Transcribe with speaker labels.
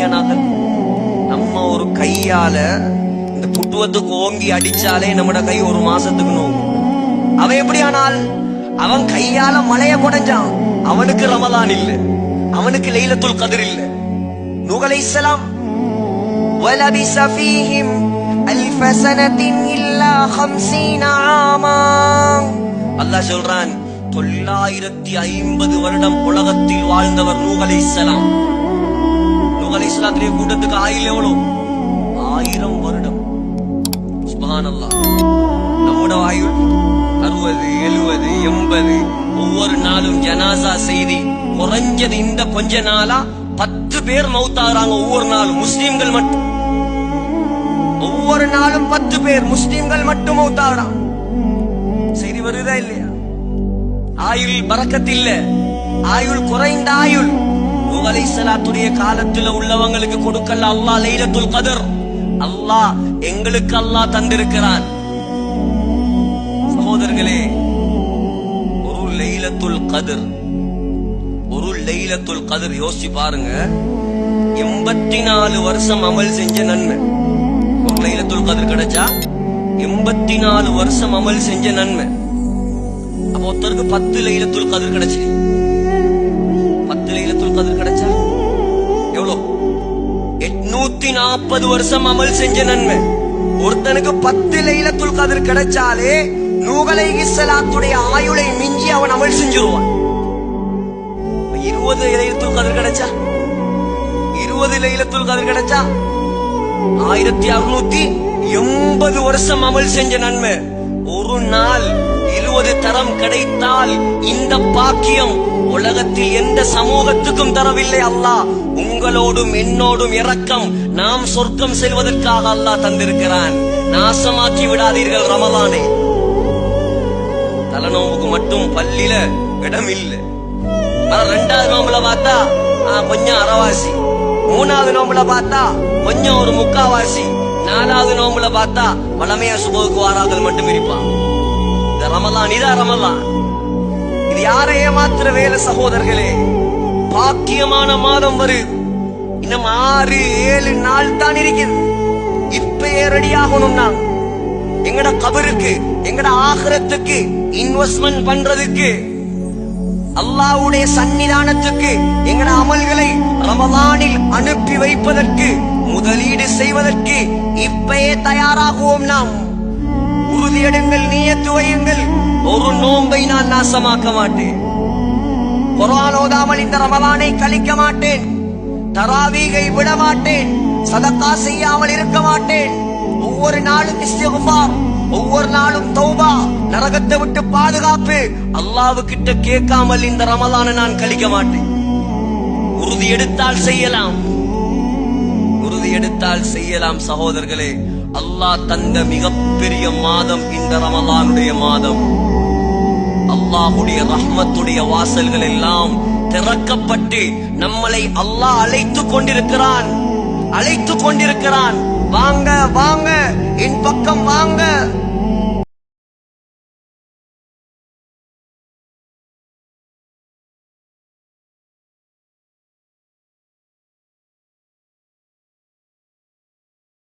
Speaker 1: எப்படியானாக்கள் நம்ம ஒரு கையால இந்த புட்டுவத்துக்கு ஓங்கி அடிச்சாலே நம்மட கை ஒரு மாசத்துக்கு நோவும் அவன் எப்படியானால் அவன் கையால மலைய குடைஞ்சான் அவனுக்கு ரமலான் இல்ல அவனுக்கு லைலத்துல் கதிர் இல்ல நூஹ் அலைஹிஸ்ஸலாம் ولبث فيهم ألف سنة إلا خمسين عاما அல்லாஹ் சொல்றான் தொள்ளாயிரத்தி ஐம்பது வருடம் உலகத்தில் வாழ்ந்தவர் நூஹ் அலைஹிஸ்ஸலாம் அலி அலைஹிஸ்ஸலாத்துடைய கூட்டத்துக்கு ஆயில் எவ்வளோ ஆயிரம் வருடம். சுப்ஹானல்லாஹ் நம்மோட ஆயுள் அறுபது எழுபது எண்பது ஒவ்வொரு நாளும் ஜனாசா செய்தி குறைஞ்சது இந்த கொஞ்ச நாளா பத்து பேர் மௌத்தாகிறாங்க ஒவ்வொரு நாளும். முஸ்லீம்கள் மட்டும். ஒவ்வொரு நாளும் பத்து பேர் முஸ்லீம்கள் மட்டும் மௌத்தாகிறான் செய்தி வருதா இல்லையா? ஆயுள் பறக்கத்தில்ல. ஆயுள் குறைந்த ஆயுள். நூஹ் அலைஹிஸ்ஸலாத்துடைய காலத்துல உள்ளவங்களுக்கு கொடுக்கல அல்லாஹ் லைலத்துல் கதர் அல்லாஹ் எங்களுக்கு அல்லாஹ் தந்திருக்கிறான். சகோதரர்களே ஒரு லைலத்துல் கதிர் ஒரு லைலத்துல் கதிர் யோசிச்சு பாருங்க. எண்பத்தி நாலு வருஷம் அமல் செஞ்ச நன்மை. ஒரு லைலத்துல் கதிர் கிடைச்சா எண்பத்தி நாலு வருஷம் அமல் செஞ்ச நன்மை. அப்ப ஒருத்தருக்கு பத்து லைலத்துல் கதிர் கிடைச்சு பதில் கிடைச்சா? எவ்வளோ? எட்நூத்தி நாற்பது வருஷம் அமல் செஞ்ச நன்மை. ஒருத்தனுக்கு பத்து லைலத்துல் கதிர் கிடைச்சாலே நூகலை இஸ்லாத்துடைய ஆயுளை மிஞ்சி அவன் அமல் செஞ்சிருவான். இருபது லைலத்துல் கதிர் கிடைச்சா? இருபது லைலத்துல் கதிர் கிடைச்சா? ஆயிரத்தி அறுநூத்தி எண்பது வருஷம் அமல் செஞ்ச நன்மை. ஒரு நாள் இருபது தரம் கிடைத்தால் இந்த பாக்கியம் உலகத்தில் எந்த சமூகத்துக்கும் தரவில்லை அல்லாஹ். உங்களோடும் என்னோடும் இரக்கம். நாம் சொர்க்கம் செல்வதற்காக அல்லாஹ் தந்திருக்கிறான். நாசமாக்கி விடாதீர்கள் ரமலானே தலைநோவுக்கு மட்டும் பள்ளியில இடம் இல்ல ரெண்டாவது நோம்புல பார்த்தா கொஞ்சம் அறவாசி. மூணாவது நோம்புல பார்த்தா கொஞ்சம் ஒரு முக்காவாசி. நாலாவது நோம்புல பார்த்தா வளமையா சுபவுக்கு வாராதல் மட்டும் இருப்பான். இந்த ரமலான் இதா ரமலான். இது யாரை ஏமாத்துற வேலை சகோதரர்களே? பாக்கியமான மாதம் வருது இன்னும் ஆறு ஏழு நாள் தான் இருக்குது இப்ப ரெடி ஆகணும் எங்கட கபருக்கு எங்கட ஆகிரத்துக்கு இன்வெஸ்ட்மெண்ட் பண்றதுக்கு அல்லாஹ்வுடைய சன்னிதானத்துக்கு எங்கட அமல்களை ரமலானில் அனுப்பி வைப்பதற்கு முதலீடு செய்வதற்கு இப்பயே தயாராகுவோம் நாம். நோன்பை நான் நாசமாக்க மாட்டேன். குரான் ஓதாமல் இந்த ரமலானை கழிக்க மாட்டேன். தராவீகை விட மாட்டேன். சதக்கா செய்யாமல் இருக்க மாட்டேன். ஒவ்வொரு நாளும் இஸ்திக்ஃபார் ஒவ்வொரு நாளும் தௌபா நரகத்தை விட்டு பாதுகாப்பு. அல்லாஹ்வு கிட்ட கேட்காமல் இந்த ரமலான நான் கழிக்க மாட்டேன். உறுதி எடுத்தால் செய்யலாம். உறுதி எடுத்தால் செய்யலாம் சகோதரர்களே. அல்லாஹ் தந்த மிகப்பெரிய மாதம் இந்த ரமலானுடைய மாதம். அல்லாஹுடைய ரஹ்மத்துடைய வாசல்கள் எல்லாம் திறக்கப்பட்டு நம்மளை அல்லாஹ் அழைத்துக் கொண்டிருக்கிறான். அழைத்துக் கொண்டிருக்கிறான். வாங்க வாங்க.